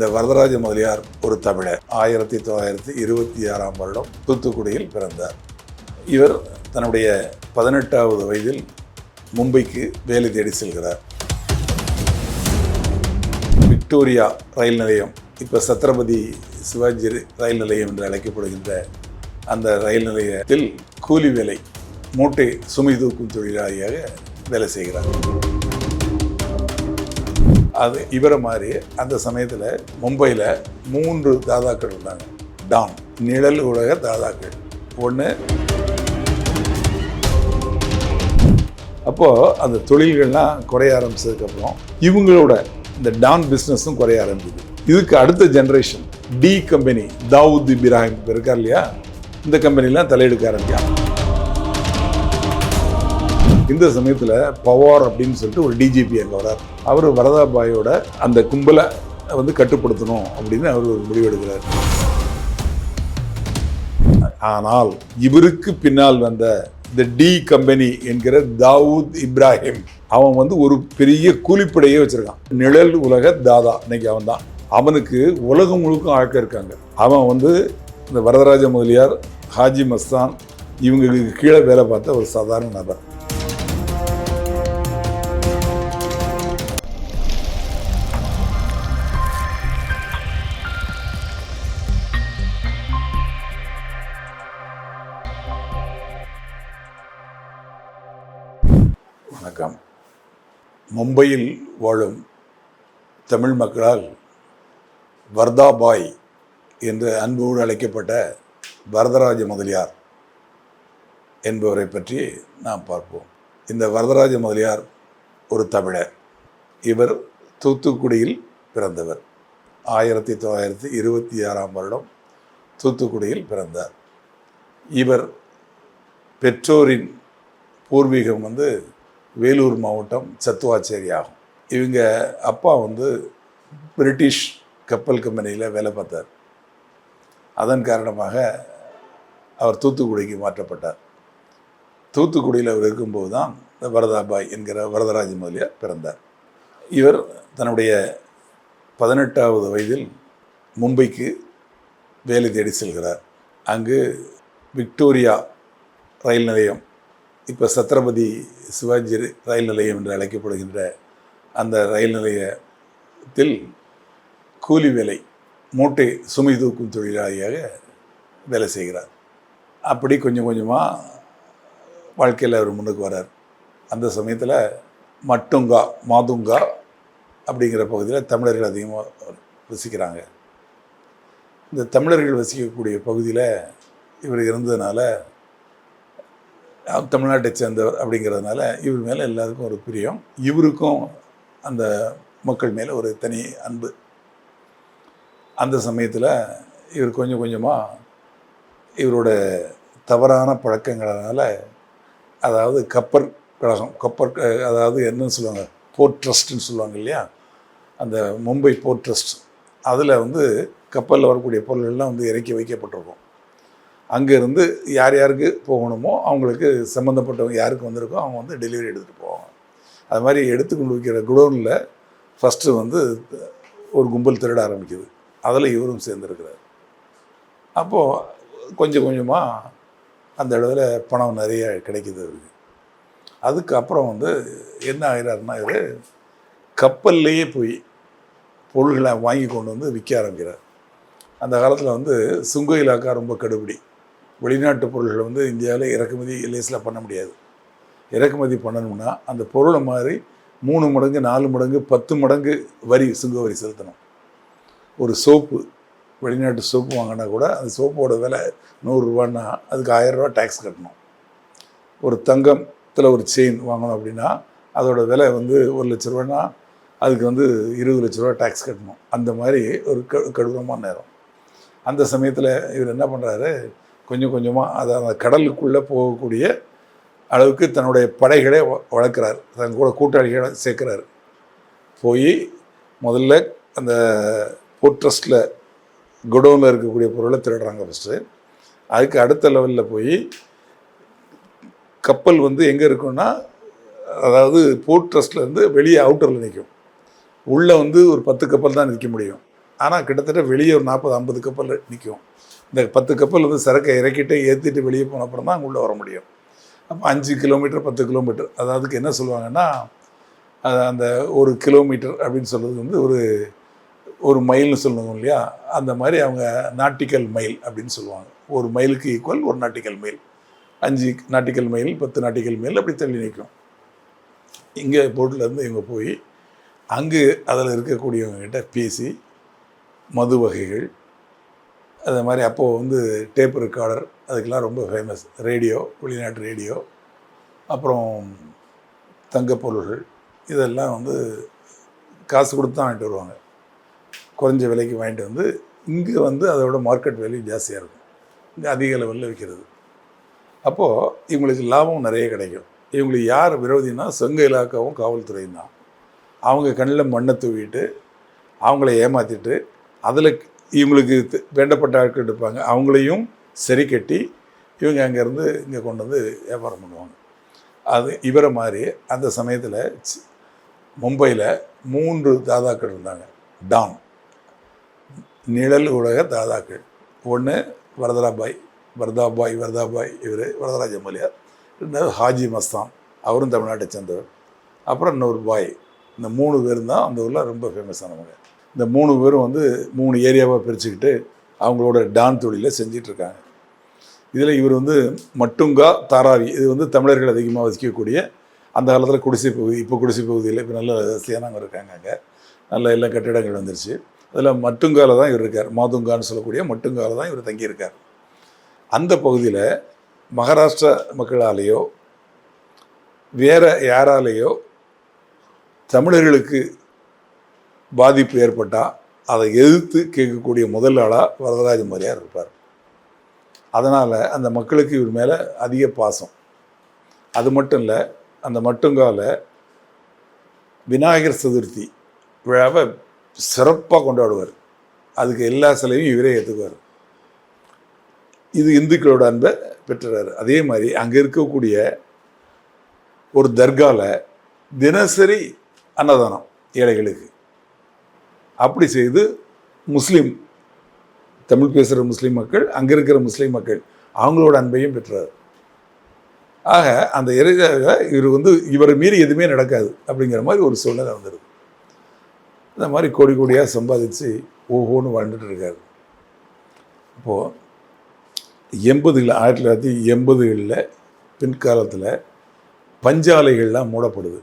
இந்த வரதராஜ முதலியார் ஒரு தமிழர். ஆயிரத்தி தொள்ளாயிரத்தி இருபத்தி ஆறாம் வருடம் தூத்துக்குடியில் பிறந்தார். இவர் தன்னுடைய பதினெட்டாவது வயதில் மும்பைக்கு வேலை தேடி செல்கிறார். விக்டோரியா ரயில் நிலையம் இப்போ சத்ரபதி சிவாஜி ரயில் நிலையம் என்று அழைக்கப்படுகின்ற அந்த ரயில் நிலையத்தில் கூலி வேலை மூட்டை சுமை தூக்கும் தொழிலாளியாக வேலை செய்கிறார். அது இவரை மாதிரி அந்த சமயத்தில் மும்பையில் மூன்று தாதாக்கள் இருந்தாங்க. டான் நிழல் உலக தாதாக்கள். ஒன்று அப்போது அந்த தொழில்கள்லாம் குறைய ஆரம்பிச்சதுக்கப்புறம் இவங்களோட இந்த டான் பிஸ்னஸும் குறைய ஆரம்பிக்குது. இதுக்கு அடுத்த generation D company Dawood Ibrahim இருக்கார் இல்லையா? இந்த கம்பெனிலாம் தலையெடுக்க ஆரம்பிக்காங்க இந்த சமயத்தில் பவார் அப்படின்னு சொல்லிட்டு ஒரு டிஜிபி அங்கே வரார். அவர் வரதாபாயோட அந்த கும்பலை வந்து கட்டுப்படுத்தணும் அப்படின்னு அவர் ஒரு முடிவெடுக்கிறார் ஆனால் இவருக்கு பின்னால் வந்த இந்த டி கம்பெனி என்கிற தாவூத் இப்ராஹிம் அவன் வந்து ஒரு பெரிய கூலிப்படையே வச்சிருக்கான். நிழல் உலக தாதா இன்னைக்கு அவன் தான் அவனுக்கு உலகம் முழுக்க ஆக்க இருக்காங்க. அவன் வந்து இந்த வரதராஜ முதலியார் ஹாஜி மஸ்தான் இவங்களுக்கு கீழே வேலை பார்த்த ஒரு சாதாரண நபர். மும்பையில் வாழும் தமிழ் மக்களால் வர்தாபாய் என்று அன்போடு அழைக்கப்பட்ட வரதராஜ முதலியார் என்பவரை பற்றி நாம் பார்ப்போம். இந்த வரதராஜ முதலியார் ஒரு தமிழர். இவர் தூத்துக்குடியில் பிறந்தவர். ஆயிரத்தி தொள்ளாயிரத்தி இருபத்தி ஆறாம் வருடம் தூத்துக்குடியில் பிறந்தார். இவர் பெற்றோரின் பூர்வீகம் வந்து வேலூர் மாவட்டம் சத்துவாச்சேரி ஆகும் இவங்க அப்பா வந்து பிரிட்டிஷ் கப்பல் கம்பெனியில் வேலை பார்த்தார். அதன் காரணமாக அவர் தூத்துக்குடிக்கு மாற்றப்பட்டார். தூத்துக்குடியில் அவர் இருக்கும்போது தான் வரதாபாய் என்கிற வரதராஜ முதலியார் பிறந்தார். இவர் தன்னுடைய பதினெட்டாவது வயதில் மும்பைக்கு வேலை தேடி செல்கிறார். அங்கு விக்டோரியா ரயில் நிலையம் இப்போ சத்ரபதி சிவாஜி ரயில் நிலையம் என்று அழைக்கப்படுகின்ற அந்த ரயில் நிலையத்தில் கூலி வேலை மூட்டை சுமை தூக்கும் தொழிலாளியாக வேலை செய்கிறார். அப்படி கொஞ்சம் கொஞ்சமாக வாழ்க்கையில் அவர் முன்னுக்கு வரார். அந்த சமயத்தில் மட்டுங்கா மாதுங்கா அப்படிங்கிற பகுதியில் தமிழர்கள் அதிகமாக வசிக்கிறாங்க. இந்த தமிழர்கள் வசிக்கக்கூடிய பகுதியில் இவர் இருந்ததுனால தமிழ்நாட்டை சேர்ந்தவர் அப்படிங்கிறதுனால இவர் மேலே எல்லாருக்கும் ஒரு பிரியம். இவருக்கும் அந்த மக்கள் மேலே ஒரு தனி அன்பு. அந்த சமயத்தில் இவர் கொஞ்சம் கொஞ்சமாக இவரோட தவறான பழக்கங்களால் அதாவது கப்பர் கழகம் கப்பர் அதாவது என்னன்னு சொல்லுவாங்க போர்ட் ட்ரஸ்ட்டுன்னு சொல்லுவாங்க இல்லையா? அந்த மும்பை போர்ட் ட்ரஸ்ட். அதில் வந்து கப்பலில் வரக்கூடிய பொருள்கள்லாம் வந்து இறக்கி வைக்கப்பட்டிருக்கும். அங்கேருந்து யார் யாருக்கு போகணுமோ அவங்களுக்கு சம்மந்தப்பட்டவங்க யாருக்கு வந்திருக்கோ அவங்க வந்து டெலிவரி எடுத்துகிட்டு போவாங்க. அது மாதிரி எடுத்து கொண்டு வைக்கிற குடோனில் ஃபஸ்ட்டு வந்து ஒரு கும்பல் திருட ஆரம்பிக்குது. அதில் இவரும் சேர்ந்துருக்கிறார். அப்போது கொஞ்சம் கொஞ்சமாக அந்த இடத்துல பணம் நிறைய கிடைக்கிது அவருக்கு. அதுக்கப்புறம் வந்து என்ன ஆகிறாருன்னா இவர் கப்பல்லையே போய் பொருள்களை வாங்கி கொண்டு வந்து விற்க ஆரம்பிக்கிறார். அந்த காலத்தில் வந்து சுங்க இலாக்கா ரொம்ப கடுபிடி. வெளிநாட்டு பொருள்களை வந்து இந்தியாவில் இறக்குமதி லேஸில் பண்ண முடியாது. இறக்குமதி பண்ணணும்னா அந்த பொருளை மாதிரி மூணு மடங்கு நாலு மடங்கு பத்து மடங்கு வரி சுங்க வரி செலுத்தணும். ஒரு சோப்பு வெளிநாட்டு சோப்பு வாங்கினா கூட அந்த சோப்போட விலை நூறுரூவான்னா அதுக்கு ஆயிரரூவா டேக்ஸ் கட்டணும். ஒரு தங்கத்தில் ஒரு செயின் வாங்கணும் அப்படின்னா அதோட விலை வந்து ஒரு லட்ச ரூபான்னா அதுக்கு வந்து இருபது லட்ச ரூபா டேக்ஸ் கட்டணும். அந்த மாதிரி ஒரு க கடுமையான நேரம். அந்த சமயத்தில் இவர் என்ன பண்ணுறாரு கொஞ்சம் கொஞ்சமாக அதை அந்த கடலுக்குள்ளே போகக்கூடிய அளவுக்கு தன்னுடைய படைகளை வ- வளர்க்குறார். தன் கூட கூட்டாளிகளை சேர்க்குறாரு. போய் முதல்ல அந்த போர்ட் குடோனில் இருக்கக்கூடிய பொருளை திருடுறாங்க ஃபஸ்ட்டு அதுக்கு அடுத்த லெவலில் போய் கப்பல் வந்து எங்கே இருக்குன்னா அதாவது போர்ட் ட்ரஸ்ட்லேருந்து வெளியே அவுட்டரில் நிற்கும் உள்ளே வந்து ஒரு பத்து கப்பல் தான் நிற்க முடியும். ஆனால் கிட்டத்தட்ட வெளியே ஒரு நாற்பது ஐம்பது கப்பல் நிற்கும் இந்த பத்து கப்பல் வந்து சரக்கை இறக்கிட்டு ஏற்றிட்டு வெளியே போன அப்புறம் தான் அங்கே உள்ளே வர முடியும். அப்போ அஞ்சு கிலோமீட்டர் பத்து கிலோமீட்டர். அது அதுக்கு என்ன சொல்லுவாங்கன்னா அது அந்த ஒரு கிலோமீட்டர் அப்படின்னு சொல்கிறது வந்து ஒரு ஒரு மைல்னு சொல்லுவோம் இல்லையா? அந்த மாதிரி அவங்க நாட்டிக்கல் மைல் அப்படின்னு சொல்லுவாங்க. ஒரு மைலுக்கு ஈக்குவல் ஒரு நாட்டிக்கல் மைல். அஞ்சு நாட்டிக்கல் மைல் பத்து நாட்டிக்கல் மைல் அப்படி தள்ளி நிற்கும். இங்கே போட்டிலேருந்து இவங்க போய் அங்கு அதில் இருக்கக்கூடியவங்ககிட்ட பேசி மது வகைகள். அது மாதிரி அப்போது வந்து டேப் ரெக்கார்டர் அதுக்கெல்லாம் ரொம்ப ஃபேமஸ் ரேடியோ வெளிநாட்டு ரேடியோ. அப்புறம் தங்கப்பொருள்கள். இதெல்லாம் வந்து காசு கொடுத்து தான் வாங்கிட்டு வருவாங்க. குறைஞ்ச விலைக்கு வாங்கிட்டு வந்து இங்கே வந்து அதோட மார்க்கெட் வேல்யூ ஜாஸ்தியாக இருக்கும். இங்கே அதிக லெவலில் விற்கிறது அப்போது இவங்களுக்கு லாபம் நிறைய கிடைக்கும். இவங்களுக்கு யார் விரோதினா சொங்க இலாக்காவும் காவல்துறையும் தான். அவங்க கண்ணில் மண்ணை தூவிட்டு அவங்கள ஏமாற்றிட்டு அதில் இவங்களுக்கு வேண்டப்பட்ட ஆட்கள் இருப்பாங்க. அவங்களையும் சரி கட்டி இவங்க அங்கேருந்து இங்கே கொண்டு வந்து வியாபாரம் பண்ணுவாங்க. அது இவரை மாதிரி அந்த சமயத்தில் மும்பையில் மூன்று தாதாக்கள் இருந்தாங்க. டான். நிழல் உலக தாதாக்கள். ஒன்று வரதராபாய் வரதாபாய் வரதாபாய் இவர் வரதராஜ மொழியார் ரெண்டாவது ஹாஜி மஸ்தான். அவரும் தமிழ்நாட்டை சேர்ந்தவர். அப்புறம் இன்னொரு பாய். இந்த மூணு பேர் தான் அந்த ஊரில் ரொம்ப ஃபேமஸானவங்க இந்த மூணு பேரும் வந்து மூணு ஏரியாவாக பிரிச்சுக்கிட்டு அவங்களோட டான் தொழிலை செஞ்சிட்ருக்காங்க. இதில் இவர் வந்து மட்டுங்கா தாராவி இது வந்து தமிழர்கள் அதிகமாக வசிக்கக்கூடிய அந்த காலத்தில் குடிசை பகுதி இப்போ குடிசை பகுதியில் இப்போ நல்ல வசதியானவங்க இருக்காங்க அங்கே. நல்ல எல்லா கட்டிடங்கள் வந்துருச்சு. அதில் மட்டுங்கால தான் இவர் இருக்கார். மாதுங்கான்னு சொல்லக்கூடிய மட்டுங்கால தான் இவர் தங்கியிருக்கார். அந்த பகுதியில் மகாராஷ்டிரா மக்களாலேயோ வேற யாராலேயோ தமிழர்களுக்கு பாதிப்பு ஏற்பட்டால் அதை எதிர்த்து கேட்கக்கூடிய முதல் ஆளாக வரதராஜ மாதிரியார் இருப்பார். அதனால் அந்த மக்களுக்கு இவர் மேலே அதிக பாசம். அது மட்டும் இல்லை அந்த மட்டுங்கால விநாயகர் சதுர்த்தி விழாவை சிறப்பாக கொண்டாடுவார். அதுக்கு எல்லா சிலையும் இவரே ஏற்றுக்குவார் இது இந்துக்களோட அன்பை பெற்றுறாரு. அதே மாதிரி அங்கே இருக்கக்கூடிய ஒரு தர்காவில் தினசரி அன்னதானம் ஏழைகளுக்கு. அப்படி செய்து முஸ்லீம் தமிழ் பேசுகிற முஸ்லீம் மக்கள் அங்கே இருக்கிற முஸ்லீம் மக்கள் அவங்களோட அன்பையும் பெற்றார். ஆக அந்த இறையாக இவர் வந்து இவரை மீறி எதுவுமே நடக்காது அப்படிங்கிற மாதிரி ஒரு சூழ்நிலை வந்துடுது இந்த மாதிரி கோடி கோடியாக சம்பாதிச்சு ஓஹோன்னு வாழ்ந்துட்டு இருக்காரு. அப்போது எண்பதுகளில் ஆயிரத்தி தொள்ளாயிரத்தி எண்பதுகளில் பின்காலத்தில் பஞ்சாலைகள்லாம் மூடப்படுது.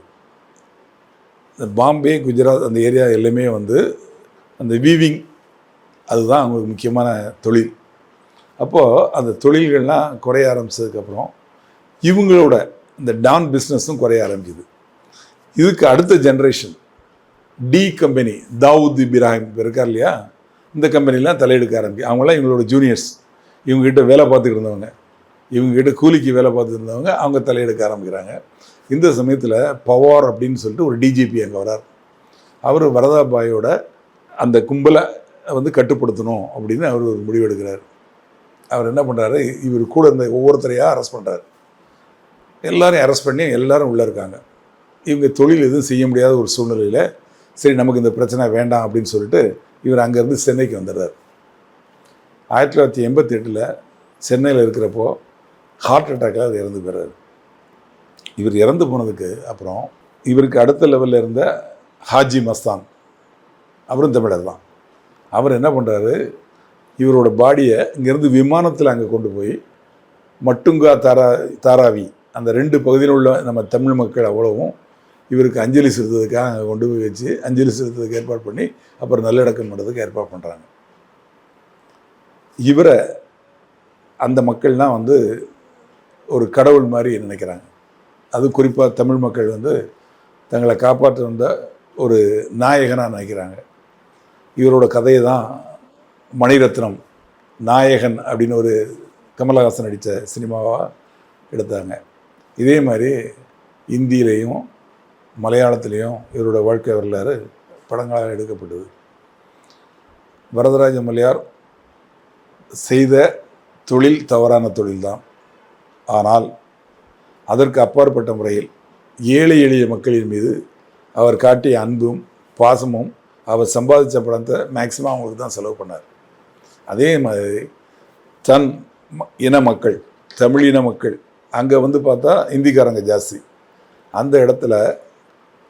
இந்த பாம்பே குஜராத் அந்த ஏரியா எல்லாமே வந்து அந்த வீவிங் அதுதான் அவங்களுக்கு முக்கியமான தொழில். அப்போது அந்த தொழில்கள்லாம் குறைய ஆரம்பிச்சதுக்கப்புறம் இவங்களோட இந்த டான் பிஸ்னஸும் குறைய ஆரம்பிக்குது. இதுக்கு அடுத்த generation D company Dawood Ibrahim இருக்கார் இல்லையா? இந்த கம்பெனிலாம் தலையெடுக்க ஆரம்பி அவங்களாம் இவங்களோட ஜூனியர்ஸ் இவங்ககிட்ட வேலை பார்த்துக்கிட்டு இருந்தவங்க. இவங்ககிட்ட கூலிக்கு வேலை பார்த்துட்டு இருந்தவங்க அவங்க தலையெடுக்க ஆரம்பிக்கிறாங்க. இந்த சமயத்தில் பவார் அப்படின்னு சொல்லிட்டு ஒரு டிஜிபி அங்கே வரார். அவர் வரதாபாயோட அந்த கும்பலை வந்து கட்டுப்படுத்தணும் அப்படின்னு அவர் ஒரு முடிவு எடுக்கிறார் அவர் என்ன பண்ணுறாரு இவர் கூட இருந்த ஒவ்வொருத்தரையாக அரெஸ்ட் பண்ணுறாரு எல்லாரையும் அரெஸ்ட் பண்ணி எல்லாரும் உள்ளே இருக்காங்க. இவங்க தொழில் எதுவும் செய்ய முடியாத ஒரு சூழ்நிலையில் சரி நமக்கு இந்த பிரச்சனை வேண்டாம் அப்படின்னு சொல்லிட்டு இவர் அங்கேருந்து சென்னைக்கு வந்துடுறார். ஆயிரத்தி தொள்ளாயிரத்தி எண்பத்தி எட்டில் சென்னையில் இருக்கிறப்போ ஹார்ட் அட்டாக்கில் அவர் இறந்து போயிறாரு இவர் இறந்து போனதுக்கு அப்புறம் இவருக்கு அடுத்த லெவலில் இருந்த ஹாஜி மஸ்தான் அவரும் தமிழர் தான் அவர் என்ன பண்ணுறாரு இவரோட பாடியை இங்கேருந்து விமானத்தில் அங்கே கொண்டு போய் மட்டுங்கா தாரா தாராவி அந்த ரெண்டு பகுதியில் உள்ள நம்ம தமிழ் மக்கள் அவ்வளவும் இவருக்கு அஞ்சலி செலுத்துறதுக்காக அங்கே கொண்டு போய் வச்சு அஞ்சலி செலுத்துறதுக்கு ஏற்பாடு பண்ணி அப்புறம் நல்லடக்கம் பண்ணுறதுக்கு ஏற்பாடு பண்ணுறாங்க இவரை அந்த மக்கள்லாம் வந்து ஒரு கடவுள் மாதிரி நினைக்கிறாங்க. அது குறிப்பாக தமிழ் மக்கள் வந்து தங்களை காப்பாற்ற வந்த ஒரு நாயகனாக நினைக்கிறாங்க. இவரோட கதையை தான் மணிரத்னம் நாயகன் அப்படின்னு ஒரு கமலஹாசன் நடித்த சினிமாவாக எடுத்தாங்க. இதே மாதிரி இந்தியிலையும் மலையாளத்திலையும் இவரோட வாழ்க்கை வரலாறு படங்களாக எடுக்கப்பட்டது. வரதராஜ மலையார் செய்த தொழில் தவறான தொழில்தான். ஆனால் அதற்கு அப்பாற்பட்ட முறையில் ஏழை எளிய மக்களின் மீது அவர் காட்டிய அன்பும் பாசமும் அவர் சம்பாதிச்ச பணத்தை மேக்சிமம் அவங்களுக்கு தான் செலவு பண்ணார். அதே மாதிரி தன் இன மக்கள் தமிழின மக்கள் அங்கே வந்து பார்த்தா இந்திக்காரங்க ஜாஸ்தி. அந்த இடத்துல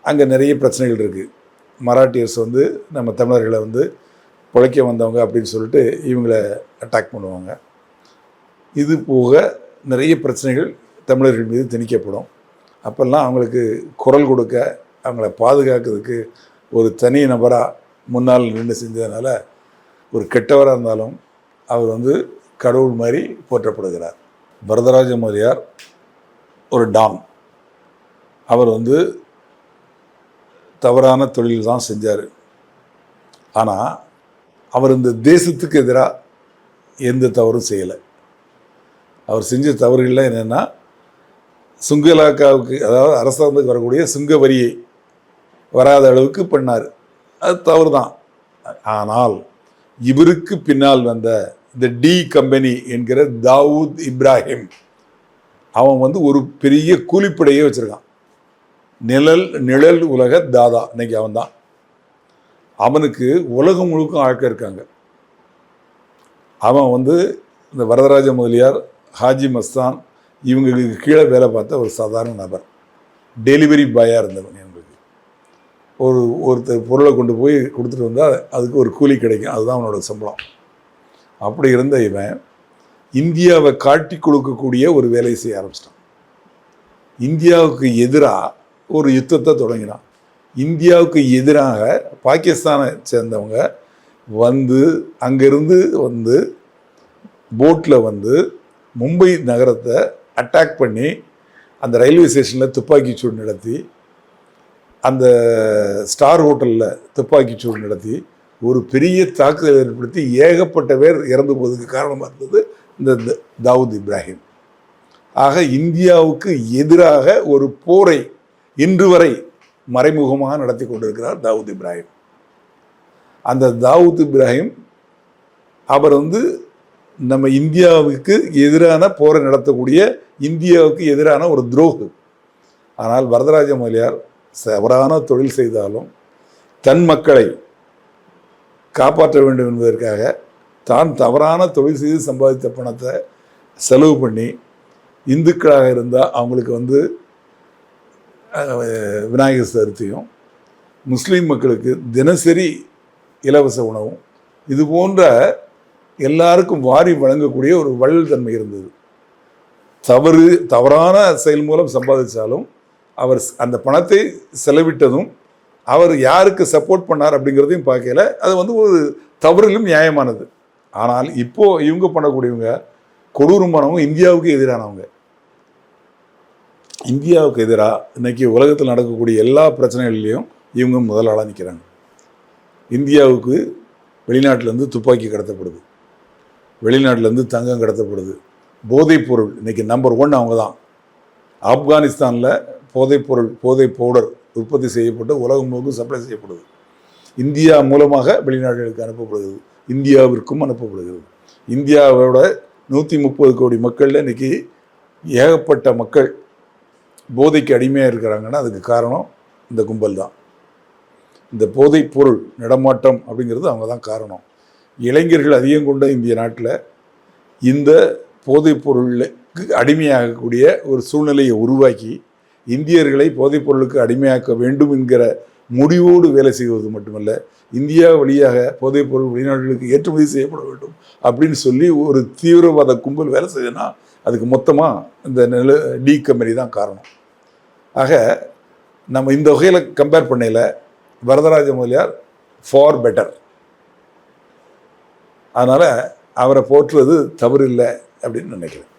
அங்கே நிறைய பிரச்சனைகள் இருக்குது மராட்டியர்ஸ் வந்து நம்ம தமிழர்களை வந்து பிழைக்க வந்தவங்க அப்படின்னு சொல்லிட்டு இவங்களை அட்டாக் பண்ணுவாங்க. இது போக நிறைய பிரச்சனைகள் தமிழர்கள் மீது திணிக்கப்படும். அப்போல்லாம் அவங்களுக்கு குரல் கொடுக்க அவங்கள பாதுகாக்கிறதுக்கு ஒரு தனி நபராக முன்னால் நின்று செஞ்சதுனால ஒரு கெட்டவராக இருந்தாலும் அவர் வந்து கடவுள் மாதிரி போற்றப்படுகிறார். வரதராஜ மரியார் ஒரு டான் அவர் வந்து தவறான தொழில் தான் செஞ்சார். ஆனால் அவர் இந்த தேசத்துக்கு எதிராக எந்த தவறும் செய்யலை. அவர் செஞ்ச தவறுகள்லாம் என்னென்னா சுங்க இலாக்காவுக்கு அதாவது அரசாங்கத்துக்கு வரக்கூடிய சுங்க வரியை வராத அளவுக்கு பண்ணார். அது தவறு தான் ஆனால் இவருக்கு பின்னால் வந்த இந்த டி கம்பெனி என்கிற தாவூத் இப்ராஹிம் அவன் வந்து ஒரு பெரிய கூலிப்படையே வச்சுருக்கான். நிழல் நிழல் உலக தாதா இன்னைக்கு அவன் தான் அவனுக்கு உலகம் முழுக்க ஆழ்க்க இருக்காங்க. அவன் வந்து இந்த வரதராஜ முதலியார் ஹாஜி மஸ்தான் இவங்களுக்கு கீழே வேலை பார்த்த ஒரு சாதாரண நபர். டெலிவரி பாயாக இருந்தவன் ஒரு ஒருத்தர் பொருளை கொண்டு போய் கொடுத்துட்டு வந்தால் அதுக்கு ஒரு கூலி கிடைக்கும். அதுதான் அவனோட சம்பளம். அப்படி இருந்த இவன் இந்தியாவை காட்டி கொடுக்கக்கூடிய ஒரு வேலையை செய்ய ஆரம்பிச்சிட்டான். இந்தியாவுக்கு எதிராக ஒரு யுத்தத்தை தொடங்கினான். இந்தியாவுக்கு எதிராக பாகிஸ்தானை சேர்ந்தவங்க வந்து அங்கேருந்து வந்து போட்டில் வந்து மும்பை நகரத்தை அட்டாக் பண்ணி அந்த ரயில்வே ஸ்டேஷனில் துப்பாக்கி சூடு நடத்தி அந்த ஸ்டார் ஹோட்டலில் துப்பாக்கிச்சூடு நடத்தி ஒரு பெரிய தாக்குதல் ஏற்படுத்தி ஏகப்பட்ட பேர் இறந்து போவதுக்கு காரணமாக இருந்தது இந்த த- தாவூத் இப்ராஹிம். ஆக இந்தியாவுக்கு எதிராக ஒரு போரை இன்று வரை மறைமுகமாக நடத்தி கொண்டிருக்கிறார் தாவூத் இப்ராஹிம். அந்த தாவூத் இப்ராஹிம் அவர் வந்து நம்ம இந்தியாவுக்கு எதிரான போரை நடத்தக்கூடிய இந்தியாவுக்கு எதிரான ஒரு துரோகம் ஆனால் வரதராஜ முதலியார் தவறான தொழில் செய்தாலும் தன் மக்களை காப்பாற்ற வேண்டும் என்பதற்காக தான் தவறான தொழில் செய்து சம்பாதித்த பணத்தை செலவு பண்ணி இந்துக்களாக இருந்தால் அவங்களுக்கு வந்து விநாயகர் சதுர்த்தியும் முஸ்லீம் மக்களுக்கு தினசரி இலவச உணவும் இது போன்ற எல்லாருக்கும் வாரி வழங்கக்கூடிய ஒரு வள்ளல் தன்மை இருந்தது. தவறு தவறான செயல் மூலம் சம்பாதிச்சாலும் அவர் அந்த பணத்தை செலவிட்டதும் அவர் யாருக்கு சப்போர்ட் பண்ணார் அப்படிங்கிறதையும் பார்க்கல. அது வந்து ஒரு தவறிலும் நியாயமானது. ஆனால் இப்போது இவங்க பண்ணக்கூடியவங்க கொடூரமானவங்க இந்தியாவுக்கு எதிரானவங்க. இந்தியாவுக்கு எதிராக இன்றைக்கி உலகத்தில் நடக்கக்கூடிய எல்லா பிரச்சனைகள்லையும் இவங்க முதலாளாக நிற்கிறாங்க இந்தியாவுக்கு வெளிநாட்டிலேருந்து துப்பாக்கி கடத்தப்படுது. வெளிநாட்டிலேருந்து தங்கம் கடத்தப்படுது. போதைப்பொருள் இன்றைக்கி நம்பர் ஒன் அவங்க தான் ஆப்கானிஸ்தானில் போதைப்பொருள் போதை பவுடர் உற்பத்தி செய்யப்பட்டு உலகம் முழுக்க சப்ளை செய்யப்படுது. இந்தியா மூலமாக வெளிநாடுகளுக்கு அனுப்பப்படுகிறது. இந்தியாவிற்கும் அனுப்பப்படுகிறது. இந்தியாவோட நூற்றி முப்பது கோடி மக்களில் இன்றைக்கி ஏகப்பட்ட மக்கள் போதைக்கு அடிமையாக இருக்கிறாங்கன்னா அதுக்கு காரணம் இந்த கும்பல் தான். இந்த போதைப் பொருள் நடமாட்டம் அப்படிங்கிறது அவங்க தான் காரணம். இளைஞர்கள் அதிகம் கொண்ட இந்திய நாட்டில் இந்த போதைப் பொருளுக்கு அடிமையாகக்கூடிய ஒரு சூழ்நிலையை உருவாக்கி இந்தியர்களை போதைப்பொருளுக்கு அடிமையாக்க வேண்டும் என்கிற முடிவோடு வேலை செய்வது மட்டுமல்ல இந்தியா வழியாக போதைப்பொருள் வெளிநாடுகளுக்கு ஏற்றுமதி செய்யப்பட வேண்டும் அப்படின்னு சொல்லி ஒரு தீவிரவாத கும்பல் வேலை செய்யுதுன்னா அதுக்கு மொத்தமாக இந்த நில டி கம்பெனி தான் காரணம். ஆக நம்ம இந்த வகையில் கம்பேர் பண்ணையில் வரதராஜ முதலியார் ஃபார் பெட்டர் அதனால் அவரை போற்றுவது தவறு இல்லை அப்படின்னு நினைக்கிறேன்.